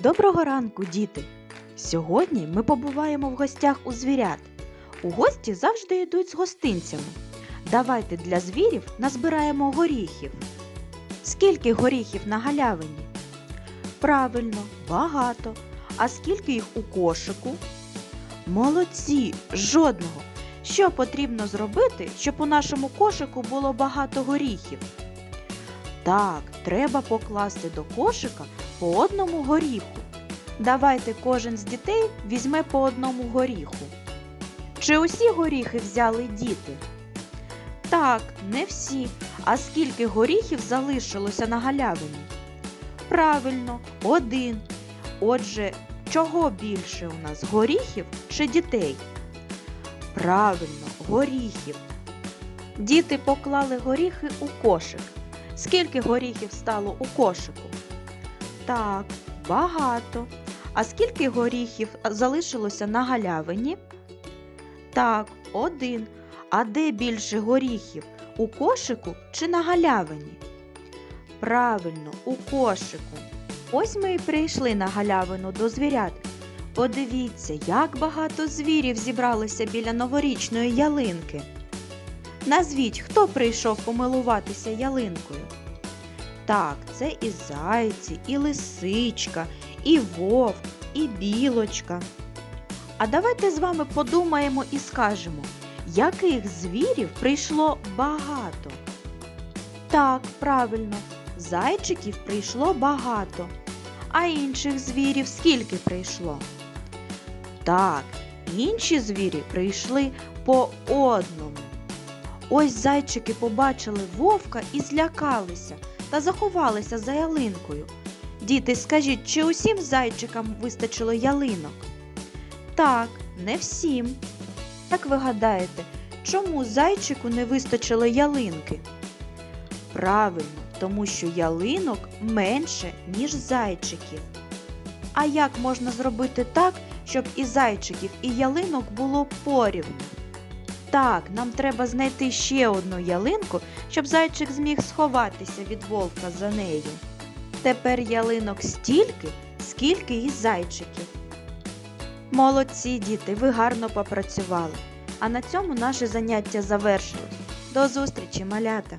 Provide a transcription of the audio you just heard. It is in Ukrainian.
Доброго ранку, діти! Сьогодні ми побуваємо в гостях у звірят. У гості завжди йдуть з гостинцями. Давайте для звірів назбираємо горіхів. Скільки горіхів на галявині? Правильно, багато. А скільки їх у кошику? Молодці, жодного. Що потрібно зробити, щоб у нашому кошику було багато горіхів? Так, треба покласти до кошика по одному горіху. Давайте кожен з дітей візьме по одному горіху. Чи усі горіхи взяли діти? Так, не всі. А скільки горіхів залишилося на галявині? Правильно, один. Отже, чого більше у нас горіхів чи дітей? Правильно, горіхів. Діти поклали горіхи у кошик. Скільки горіхів стало у кошику? Так, багато. А скільки горіхів залишилося на галявині? Так, один. А де більше горіхів? У кошику чи на галявині? Правильно, у кошику. Ось ми і прийшли на галявину до звірят. Подивіться, як багато звірів зібралося біля новорічної ялинки. Назвіть, хто прийшов помилуватися ялинкою? Так, це і зайці, і лисичка, і вовк, і білочка. А давайте з вами подумаємо і скажемо, яких звірів прийшло багато. Так, правильно, зайчиків прийшло багато. А інших звірів скільки прийшло? Так, інші звірі прийшли по одному. Ось зайчики побачили вовка і злякалися та заховалися за ялинкою. Діти, скажіть, чи усім зайчикам вистачило ялинок? Так, не всім. Як ви гадаєте, чому зайчику не вистачило ялинки? Правильно, тому що ялинок менше, ніж зайчиків. А як можна зробити так, щоб і зайчиків, і ялинок було порівну? Так, нам треба знайти ще одну ялинку, щоб зайчик зміг сховатися від вовка за нею. Тепер ялинок стільки, скільки і зайчиків. Молодці, діти, ви гарно попрацювали. А на цьому наше заняття завершилось. До зустрічі, малята!